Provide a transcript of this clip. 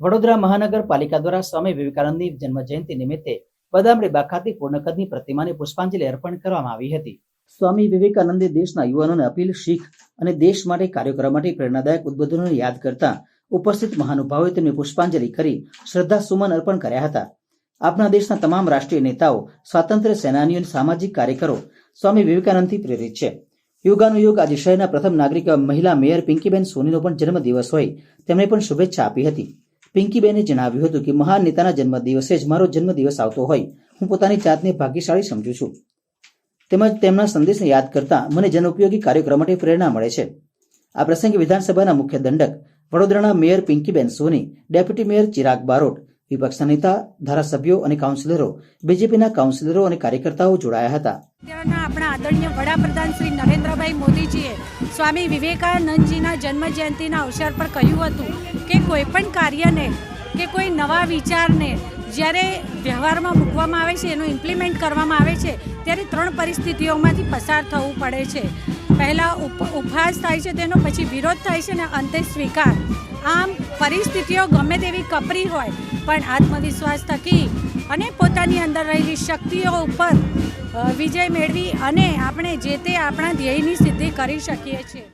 વડોદરા મહાનગરપાલિકા દ્વારા સ્વામી વિવેકાનંદની જન્મ જયંતિ નિમિત્તે બદામડીબા ખાતે પૂર્ણકદની પ્રતિમાને પુષ્પાંજલિ અર્પણ કરવામાં આવી હતી. સ્વામી વિવેકાનંદે દેશના યુવાનોને અપીલ, શીખ અને દેશ માટે કાર્ય કરવા માટે પ્રેરણાદાયક ઉદ્બોધનોને યાદ કરતા ઉપસ્થિત મહાનુભાવોએ તેમને પુષ્પાંજલિ કરી શ્રદ્ધા સુમન અર્પણ કર્યા હતા. આપણા દેશના તમામ રાષ્ટ્રીય નેતાઓ, સ્વાતંત્ર્ય સેનાનીઓ અને સામાજિક કાર્યકરો સ્વામી વિવેકાનંદથી પ્રેરિત છે. યોગાનુયોગ આજે શહેરના પ્રથમ નાગરિક મહિલા મેયર પિંકીબેન સોનીનો પણ જન્મદિવસ હોય. તેમણે પણ શુભેચ્છા આપી હતી. પિંકીબેને જણાવ્યું હતું કે, મહાન નેતાના જન્મદિવસે જ મારો જન્મદિવસ આવતો હોય. હું પોતાની જાતને ભાગ્યશાળી સમજુ છું. તેમજ તેમના સંદેશને યાદ કરતા મને જનઉપયોગી કાર્યક્રમ માટે પ્રેરણા મળે છે. આ પ્રસંગે વિધાનસભાના મુખ્ય દંડક વડોદરાના mayor Pinkiben Soni, deputy mayor Chirag Barot વિપક્ષના નેતા, ધારાસભ્યો અને કાઉન્સિલરો, બીજેપીના કાઉન્સિલરો અને કાર્યકર્તાઓ જોડાયા હતા. અત્યારના આપણા આદરણીય વડાપ્રધાન શ્રી નરેન્દ્રભાઈ મોદીજીએ સ્વામી વિવેકાનંદજીના જન્મ જયંતિના અવસર પર કહ્યું હતું કે કોઈ પણ કાર્યને કે કોઈ નવા વિચારને જ્યારે વ્યવહારમાં મૂકવામાં આવે છે, એનું ઇમ્પ્લિમેન્ટ કરવામાં આવે છે, ત્યારે ત્રણ પરિસ્થિતિઓમાંથી પસાર થવું પડે છે. પહેલાં ઉપ, ઉપહાસ થાય છે તેનો, પછી વિરોધ થાય છે અને અંતે સ્વીકાર. આમ પરિસ્થિતિઓ ગમે તેવી કપરી હોય, પણ આત્મવિશ્વાસ થકી અને પોતાની અંદર રહેલી શક્તિઓ ઉપર વિજય મેળવી અને આપણે જે તે આપણા ધ્યેયની સિદ્ધિ કરી શકીએ છીએ.